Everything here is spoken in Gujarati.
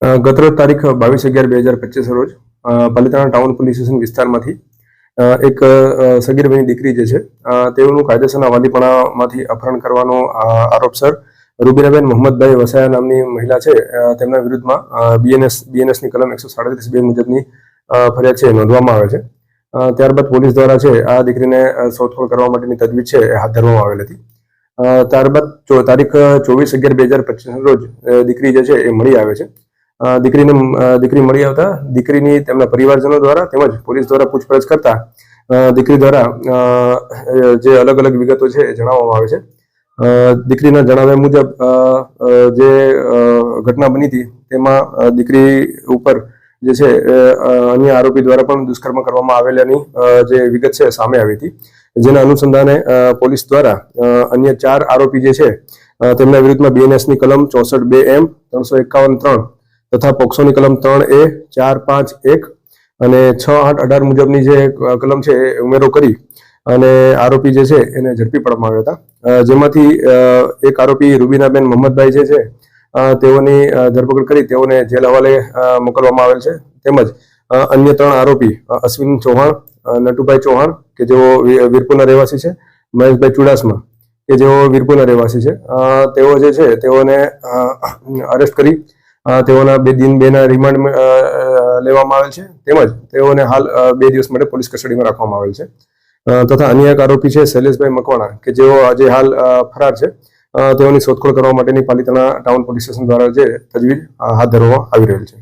ગતરોજ તારીખ બાવીસ અગિયાર બે હજાર પચીસ રોજ પાલિતાણા ટાઉન પોલીસ સ્ટેશન વિસ્તારમાંથી એક સગીરભાઈની દીકરી જે છે તેઓનું કાયદેસરના વાલીપણામાંથી અપહરણ કરવાનો આરોપસર રૂબીનાબેન મોહમ્મદભાઈ વસાયા નામની મહિલા છે તેમના વિરુદ્ધમાં બીએનએસ, બીએનએસની કલમ એકસો સાડત્રીસ બે મુજબની ફરિયાદ છે નોંધવામાં આવે છે. ત્યારબાદ પોલીસ દ્વારા છે, આ દીકરીને શોધખોળ કરવા માટેની તજવીજ છે હાથ ધરવામાં આવેલ હતી. ત્યારબાદ તારીખ ચોવીસ અગિયાર બે હજાર પચીસ રોજ દીકરી જે છે એ મળી આવે છે. દીકરીને દીકરી મળી આવતા. દીકરીની તેમના પરિવારજનો દ્વારા તેમજ પોલીસ દ્વારા પૂછપરછ કરતા દીકરી દ્વારા જે અલગ અલગ વિગતો છે એ જણાવવામાં આવે છે. દીકરીના જણાવ્યા મુજબ જે ઘટના બની હતી તેમાં દીકરી ઉપર જે છે અન્ય આરોપી દ્વારા પણ દુષ્કર્મ કરવામાં આવેલાની જે વિગત છે સામે આવી હતી. જેના અનુસંધાને પોલીસ દ્વારા અન્ય ચાર આરોપી જે છે તેમના વિરુદ્ધમાં બીએનએસની કલમ ચોસઠ બે એમ ત્રણસો એકાવન ત્રણ તથા પોક્સોની કલમ ત્રણ એ, ચાર, પાંચ, એક અને છ, આઠ, અઢાર મુજબની જે કલમ છે એ ઉમેરો કરી અને આરોપી જે છે એને ઝડપી પાડવામાં આવ્યા હતા. જેમાંથી એક આરોપી રૂબીનાબેન મોહમ્મદભાઈ જે છે તેઓની ધરપકડ કરી તેઓને જેલ હવાલે મોકલવામાં આવેલ છે. તેમજ અન્ય ત્રણ આરોપી અશ્વિન ચૌહાણ નટુભાઈ ચૌહાણ કે જેઓ વીરપુરના રહેવાસી છે, મહેશભાઈ ચુડાસમા કે જેઓ વીરપુરના રહેવાસી છે. તેઓ જે છે તેઓને અરેસ્ટ કરી તેઓના બે દિન, બેના રિમાન્ડ લેવામાં આવેલ છે. તેમજ તેઓને હાલ બે દિવસ માટે પોલીસ કસ્ટડીમાં રાખવામાં આવેલ છે. તથા અન્ય એક આરોપી છે શૈલેષભાઈ મકવાણા, કે જેઓ આજે હાલ ફરાર છે. તેઓની શોધખોળ કરવા માટેની પાલિતાણા ટાઉન પોલીસ સ્ટેશન દ્વારા જે તજવીજ હાથ ધરવામાં આવી રહેલ છે.